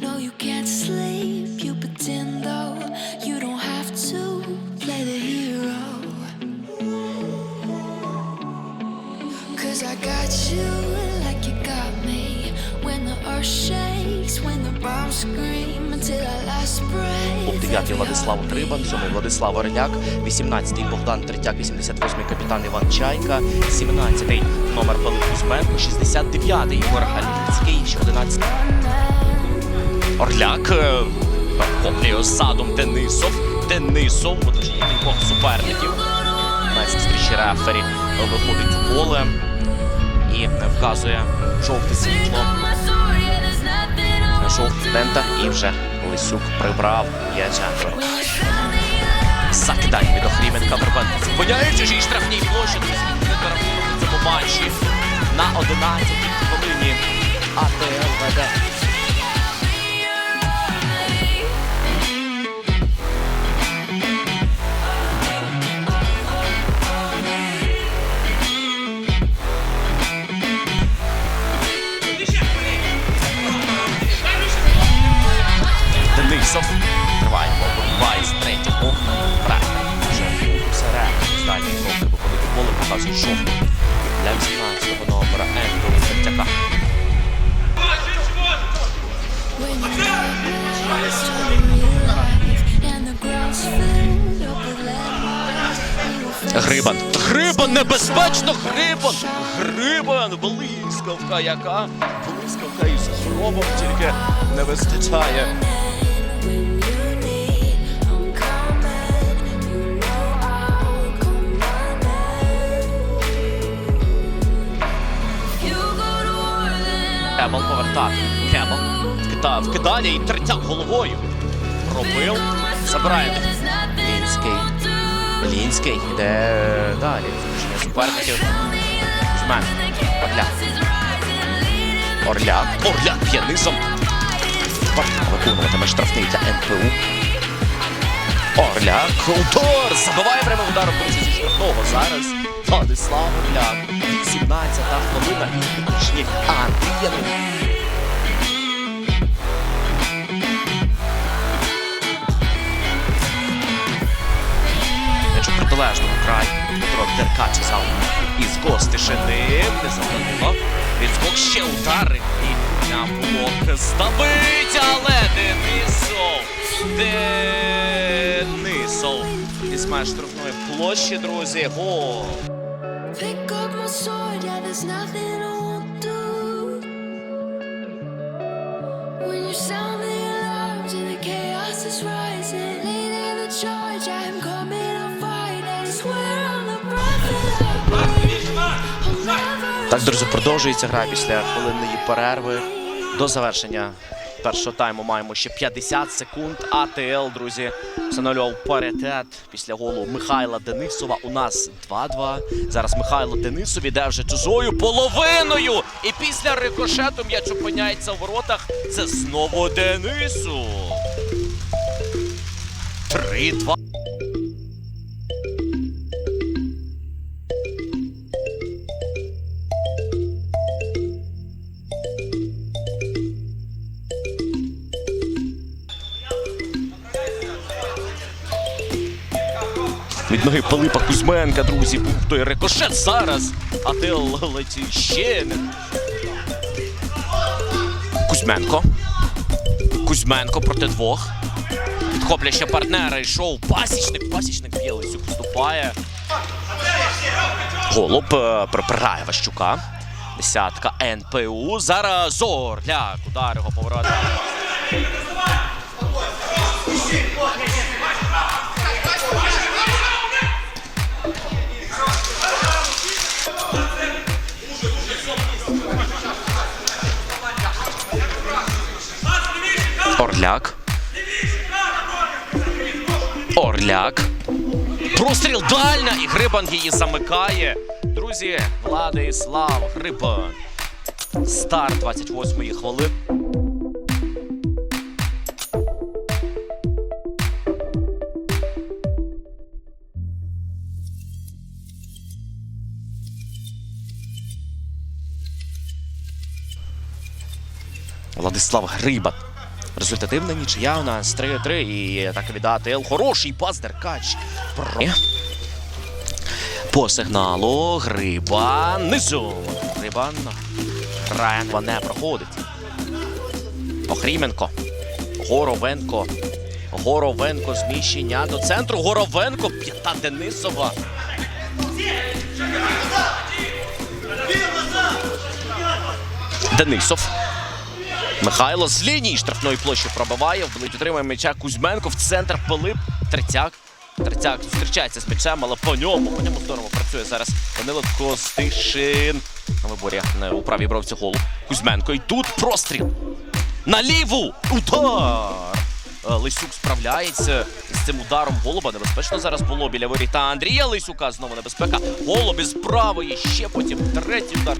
No, you can't sleep. You pretend though you don't have to play the hero. Cause I got you like you got me. When the earth shakes, when the bombs scream until our last breath. Був 9-й Владислав Трибан, 7-й Владислав Ореняк, 18-й Богдан Третяк, 88-й капітан Іван Чайка, 17-й номер Пилип Кузьменко, 69-й Ігор Галіцький, ще 11-й Орляк е, захоплює задом Денисов. Денисов оточення кількох суперників. На зустрічі рефері виходить у поле і вказує жовте світло. Знайшов студента і вже Лисюк прибрав. Четверо. Закидання від Охріменка Вербенко. Зупиняє чужій штрафній площі. Рахунок цьому матчі на 11-й хвилині. АТЛ веде. 18-го номера Ендру Тертяка. When you recognize to real life and the ground's filled up with landmines, you will face Грибан. Грибан небезпечно! Грибан! Грибан! Блискавка яка? Блискавка із гробом тільки не вистачає. Повертати. Кемел. Вкидає, вкидання і третяк головою. Пробив. Забирає. Лінський. Лінський йде далі. Зрушення суперників. Змен. Орляк. Орляк. Орляк п'є низом. Орляк виконуватиме штрафний для НПУ. Орляк. Удар! Забиває прямим ударом друзі зі штрафного зараз. Владислав Орляк. 18-та хвилина. І точні Протилежному краю. Петро Деркач зал із Костишини. Не завалило. Відскок ще удари. І на блок здобить, але Денисов. Денисов. Із меж штрафної площі, друзі. Гол. Pick up my sword, yeah, there's nothing Так, друзі, продовжується гра після хвилинної перерви. До завершення першого тайму маємо ще 50 секунд. АТЛ, друзі, встановлював паритет після голу Михайла Денисова. У нас 2-2. Зараз Михайло Денисов іде вже чужою половиною. І після рикошету м'яч опиняється в воротах. Це знову Денису. 3-2. Від ноги Пилипа Кузьменка, друзі, був той рикошет зараз. А ти летить ще. Кузьменко. Кузьменко проти двох. Підхоплює ще партнера. Йшов пасічник. Пасічник б'є Лисюк вступає. Голуб е, припирає Ващука. Десятка НПУ. Зараз Зорляк. Удар його поворот. Орляк. Орляк. Простріл дальня і Грибан її замикає. Друзі, Влада і Слав Грибан. Старт 28-ї хвилини. Владислав Грибат. Результативна нічия у нас 3-3 і так від АТЛ. Хороший пас Деркач. Про... По сигналу Гриба низу. Гриба грає, не проходить. Охріменко. Горовенко. Горовенко зміщення до центру. Горовенко. П'ята Денисова. Денисов. Михайло з лінії штрафної площі пробиває. Вбилить отримує м'яча Кузьменко в центр Пилип. Третяк. Третяк зустрічається з м'ячем, але по ньому, по ньому здорово працює зараз Данило Костишин. На виборі у правій бровці голу. Кузьменко. І тут простріл. На ліву! Удар! Е, Лисюк справляється з цим ударом голуба. Небезпечно зараз було біля воріт. Та Андрія Лисюка знову небезпека. Голуб із правої. Ще потім третій удар.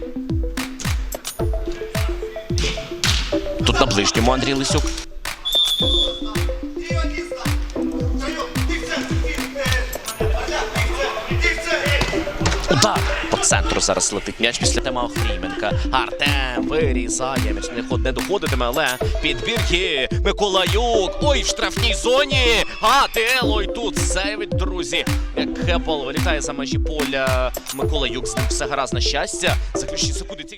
На Андрій Лисюк. Удар по центру зараз летить м'яч після тема Охріменка. Артем вирізає. М'яч не, ход- не доходитиме, але підбір є. Миколаюк. Ой, в штрафній зоні. АТЛ, ой тут сейвить, друзі. Як Хепл вилітає за межі поля. Миколаюк з ним все гаразд на щастя. Заключні секунди. ці-